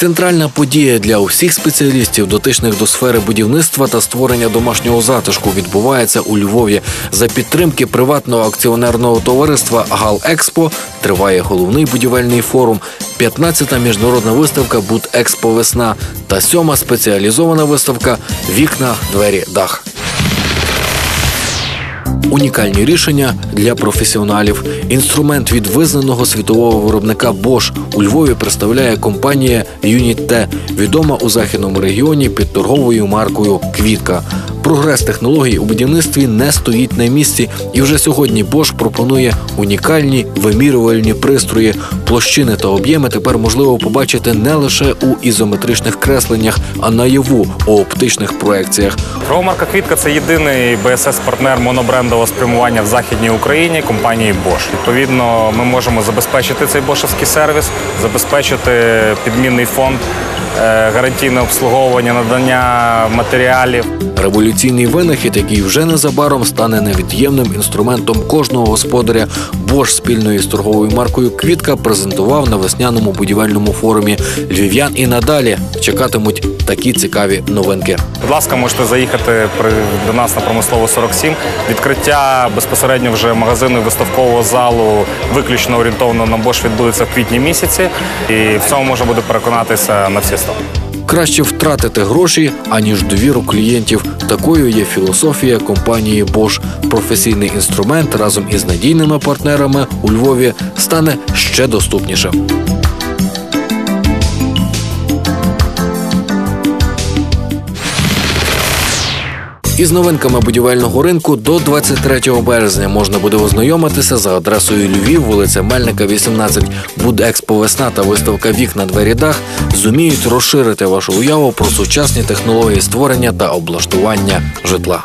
Центральна подія для усіх спеціалістів, дотичних до сфери будівництва та створення домашнього затишку, відбувається у Львові. За підтримки приватного акціонерного товариства Гал Експо триває головний будівельний форум, 15-та міжнародна виставка Буд Експо Весна та 7-ма спеціалізована виставка Вікна, двері, дах. Унікальні рішення для професіоналів. Інструмент від визнаного світового виробника Bosch у Львові представляє компанія Unit-T, відома у західному регіоні під торговою маркою Квітка. Прогрес технологій у будівництві не стоїть на місці, і вже сьогодні Bosch пропонує унікальні вимірювальні пристрої. Площини та об'єми тепер можливо побачити не лише у ізометричних кресленнях, а наяву у оптичних проекціях. Торгова Квітка це єдиний БСС-партнер монобрендового спрямування в Західній Україні компанії Bosch. Відповідно, ми можемо забезпечити цей бошевський сервіс, забезпечити підмінний фонд, гарантійне обслуговування, надання матеріалів. Революційний винахід, який вже незабаром стане невід'ємним інструментом кожного господаря. Bosch спільної з торговою маркою Квітка презентував на весняному будівельному форумі. Львів'ян і надалі чекатимуть такі цікаві новинки. Будь ласка, можете заїхати при- до нас на промислову 47. Відкриття безпосередньо вже магазину і виставкового залу виключно орієнтовано на Bosch відбудеться в квітні місяці. І в цьому можна буде переконатися на всі сто. Краще втратити гроші, аніж довіру клієнтів. Такою є філософія компанії Bosch. Професійний інструмент разом із надійними партнерами у Львові стане ще доступнішим. Із новинками будівельного ринку до 23 березня можна буде ознайомитися за адресою Львів, вулиця Мельника, 18. Будекспо весна та виставка вікна двері дах зуміють розширити вашу уяву про сучасні технології створення та облаштування житла.